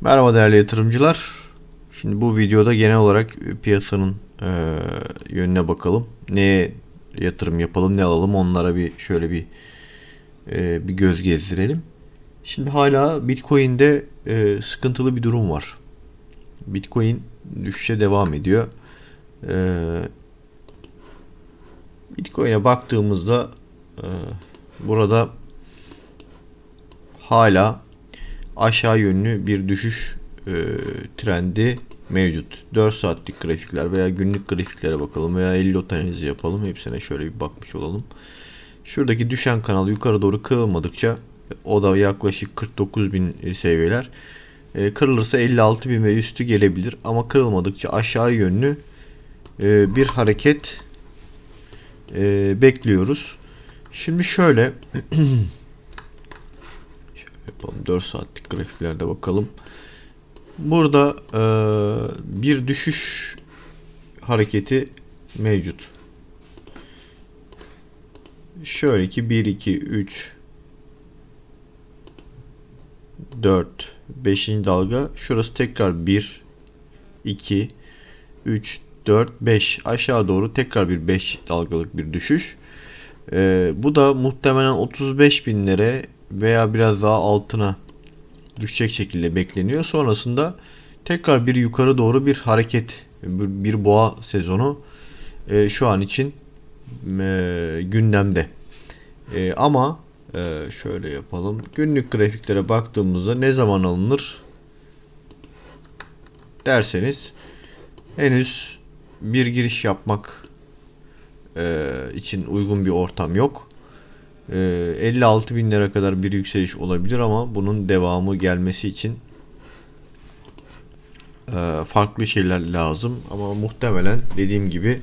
Merhaba değerli yatırımcılar. Şimdi bu videoda genel olarak piyasanın e, yönüne bakalım. Neye yatırım yapalım, ne alalım onlara bir şöyle bir e, bir göz gezdirelim. Şimdi hala Bitcoin'de e, sıkıntılı bir durum var. Bitcoin düşüşe devam ediyor. E, Bitcoin'e baktığımızda e, burada hala aşağı yönlü bir düşüş e, trendi mevcut. 4 saatlik grafikler veya günlük grafiklere bakalım veya 50 lot analizi yapalım. Hepsine şöyle bir bakmış olalım. Şuradaki düşen kanal yukarı doğru kırılmadıkça o da yaklaşık 49 bin seviyeler. E, kırılırsa 56 bin ve üstü gelebilir ama kırılmadıkça aşağı yönlü e, bir hareket e, bekliyoruz. Şimdi şöyle yapalım. 4 saatlik grafiklerde bakalım. Burada e, bir düşüş hareketi mevcut. Şöyle ki 1, 2, 3, 4, 5. dalga. Şurası tekrar 1, 2, 3, 4, 5. Aşağı doğru tekrar bir 5 dalgalık bir düşüş. E, bu da muhtemelen 35 binlere veya biraz daha altına düşecek şekilde bekleniyor. Sonrasında tekrar bir yukarı doğru bir hareket, bir boğa sezonu e, şu an için e, gündemde. E, ama şöyle yapalım. Günlük grafiklere baktığımızda ne zaman alınır derseniz henüz bir giriş yapmak için uygun bir ortam yok. 56 bin lira kadar bir yükseliş olabilir ama bunun devamı gelmesi için farklı şeyler lazım. Ama muhtemelen dediğim gibi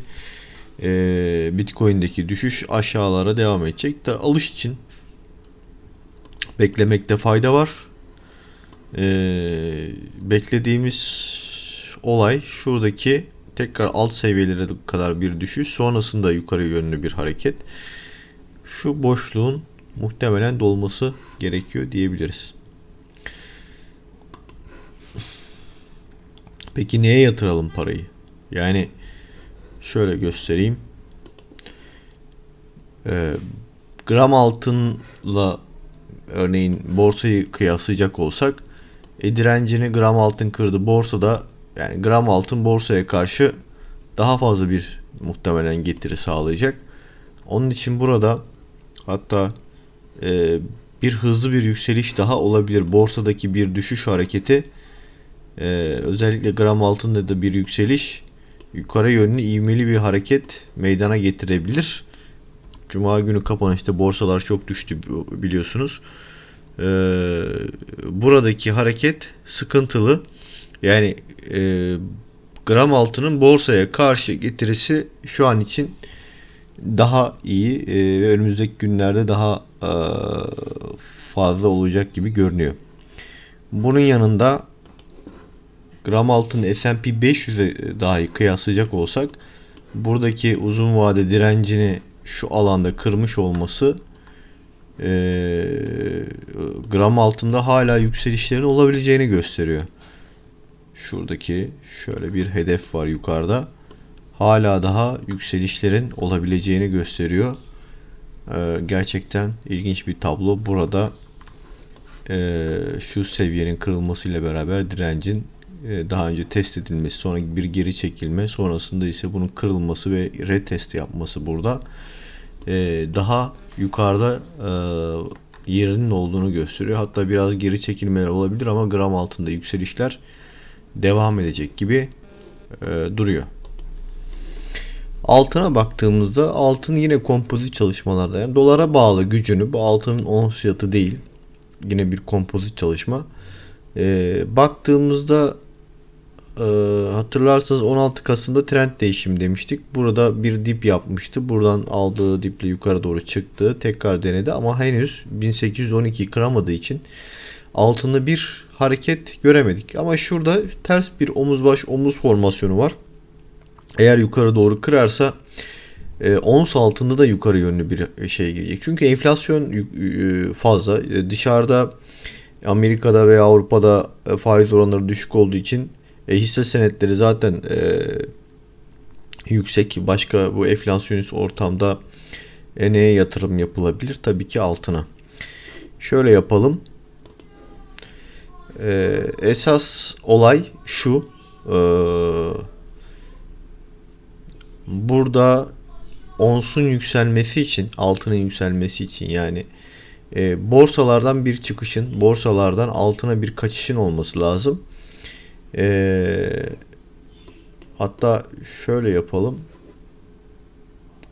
Bitcoin'deki düşüş aşağılara devam edecek. Da alış için beklemekte fayda var. Beklediğimiz olay şuradaki tekrar alt seviyelere kadar bir düşüş sonrasında yukarı yönlü bir hareket şu boşluğun muhtemelen dolması gerekiyor diyebiliriz. Peki neye yatıralım parayı? Yani şöyle göstereyim. Ee, gram altınla örneğin borsayı kıyaslayacak olsak e, direncini gram altın kırdı. Borsada yani gram altın borsaya karşı daha fazla bir muhtemelen getiri sağlayacak. Onun için burada Hatta e, bir hızlı bir yükseliş daha olabilir. Borsadaki bir düşüş hareketi e, özellikle gram altında da bir yükseliş yukarı yönlü ivmeli bir hareket meydana getirebilir. Cuma günü kapanışta borsalar çok düştü biliyorsunuz. E, buradaki hareket sıkıntılı. Yani e, gram altının borsaya karşı getirisi şu an için daha iyi e, ve önümüzdeki günlerde daha e, fazla olacak gibi görünüyor. Bunun yanında gram altın S&P 500'e dahi kıyaslayacak olsak buradaki uzun vade direncini şu alanda kırmış olması e, gram altında hala yükselişlerin olabileceğini gösteriyor. Şuradaki şöyle bir hedef var yukarıda hala daha yükselişlerin olabileceğini gösteriyor. Ee, gerçekten ilginç bir tablo. Burada e, şu seviyenin kırılmasıyla beraber direncin e, daha önce test edilmesi, sonra bir geri çekilme, sonrasında ise bunun kırılması ve retest yapması burada e, daha yukarıda e, yerinin olduğunu gösteriyor. Hatta biraz geri çekilmeler olabilir ama gram altında yükselişler devam edecek gibi e, duruyor. Altına baktığımızda altın yine kompozit çalışmalarda yani dolara bağlı gücünü bu altının ons fiyatı değil. Yine bir kompozit çalışma. Ee, baktığımızda e, hatırlarsanız 16 Kasım'da trend değişimi demiştik. Burada bir dip yapmıştı. Buradan aldığı diple yukarı doğru çıktı. Tekrar denedi ama henüz 1812 kıramadığı için altında bir hareket göremedik. Ama şurada ters bir omuz baş omuz formasyonu var. Eğer yukarı doğru kırarsa e, ons altında da yukarı yönlü bir şey gelecek. Çünkü enflasyon e, fazla. E, dışarıda Amerika'da veya Avrupa'da e, faiz oranları düşük olduğu için e, hisse senetleri zaten e, yüksek. Başka bu enflasyonist ortamda e, neye yatırım yapılabilir? Tabii ki altına. Şöyle yapalım. E, esas olay şu. E, burada onsun yükselmesi için, altının yükselmesi için yani e, borsalardan bir çıkışın, borsalardan altına bir kaçışın olması lazım. E, hatta şöyle yapalım.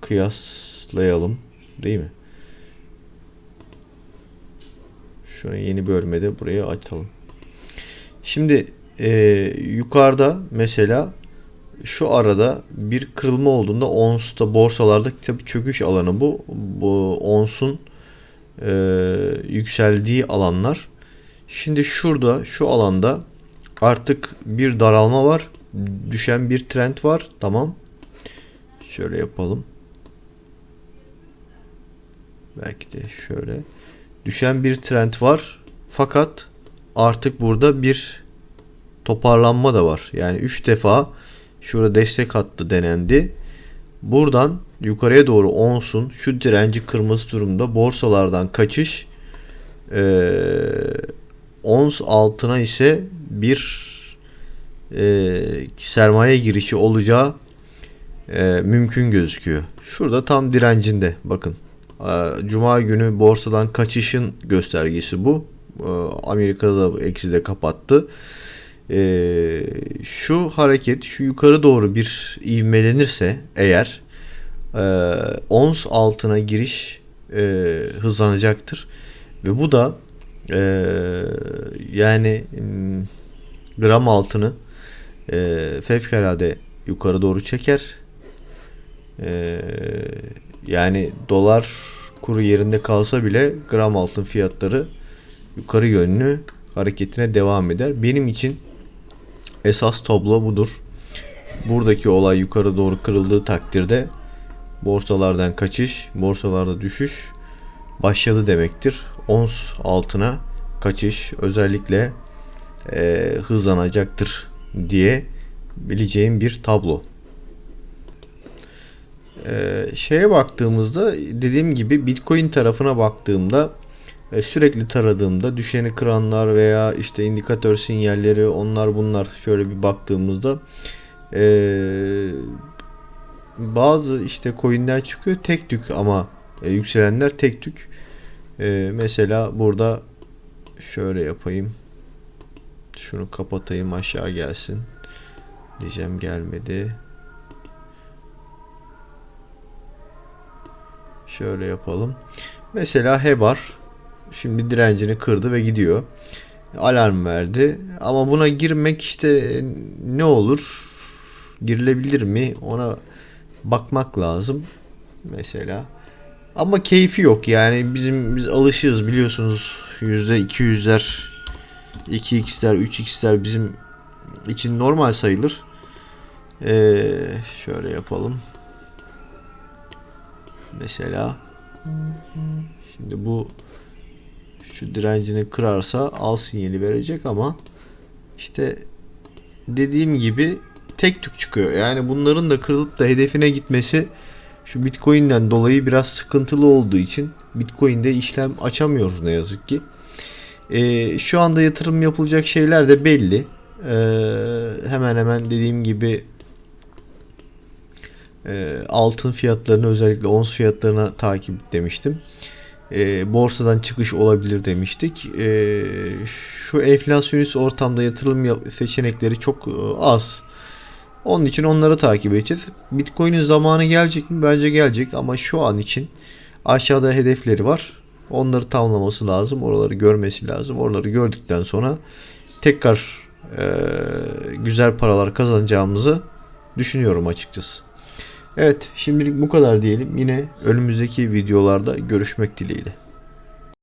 Kıyaslayalım. Değil mi? Şunu yeni bölmede buraya açalım. Şimdi e, yukarıda mesela şu arada bir kırılma olduğunda onsta borsalarda tabii çöküş alanı bu. Bu onsun e, yükseldiği alanlar. Şimdi şurada şu alanda artık bir daralma var. Düşen bir trend var. Tamam. Şöyle yapalım. Belki de şöyle. Düşen bir trend var. Fakat artık burada bir toparlanma da var. Yani 3 defa şurada destek hattı denendi. Buradan yukarıya doğru onsun şu direnci kırması durumda borsalardan kaçış ee, ons altına ise bir e, sermaye girişi olacağı e, mümkün gözüküyor. Şurada tam direncinde bakın. E, Cuma günü borsadan kaçışın göstergesi bu. E, Amerika'da da eksi de kapattı. E, şu hareket şu yukarı doğru bir ivmelenirse eğer e, ons altına giriş e, hızlanacaktır. Ve bu da e, yani gram altını e, fevkalade yukarı doğru çeker. E, yani dolar kuru yerinde kalsa bile gram altın fiyatları yukarı yönlü hareketine devam eder. Benim için esas tablo budur. Buradaki olay yukarı doğru kırıldığı takdirde borsalardan kaçış, borsalarda düşüş başladı demektir. Ons altına kaçış özellikle e, hızlanacaktır diye bileceğim bir tablo. E, şeye baktığımızda dediğim gibi Bitcoin tarafına baktığımda sürekli taradığımda düşeni kıranlar veya işte indikatör sinyalleri onlar bunlar şöyle bir baktığımızda e, bazı işte coinler çıkıyor tek tük ama e, yükselenler tek tük. E, mesela burada şöyle yapayım. Şunu kapatayım aşağı gelsin. Diyeceğim gelmedi. Şöyle yapalım. Mesela Hebar şimdi direncini kırdı ve gidiyor. Alarm verdi. Ama buna girmek işte ne olur? Girilebilir mi? Ona bakmak lazım. Mesela. Ama keyfi yok yani bizim biz alışığız biliyorsunuz yüzde 200'ler 2x'ler 3x'ler bizim için normal sayılır. Ee, şöyle yapalım. Mesela şimdi bu şu direncini kırarsa al sinyali verecek ama işte dediğim gibi tek tük çıkıyor. Yani bunların da kırılıp da hedefine gitmesi şu Bitcoin'den dolayı biraz sıkıntılı olduğu için Bitcoin'de işlem açamıyoruz ne yazık ki. Ee, şu anda yatırım yapılacak şeyler de belli. Ee, hemen hemen dediğim gibi e, altın fiyatlarını özellikle ons fiyatlarına takip demiştim. E, borsadan çıkış olabilir demiştik. E, şu enflasyonist ortamda yatırım seçenekleri çok e, az. Onun için onları takip edeceğiz. Bitcoin'in zamanı gelecek mi? Bence gelecek ama şu an için aşağıda hedefleri var. Onları tamamlaması lazım. Oraları görmesi lazım. Oraları gördükten sonra tekrar e, güzel paralar kazanacağımızı düşünüyorum açıkçası. Evet şimdilik bu kadar diyelim. Yine önümüzdeki videolarda görüşmek dileğiyle.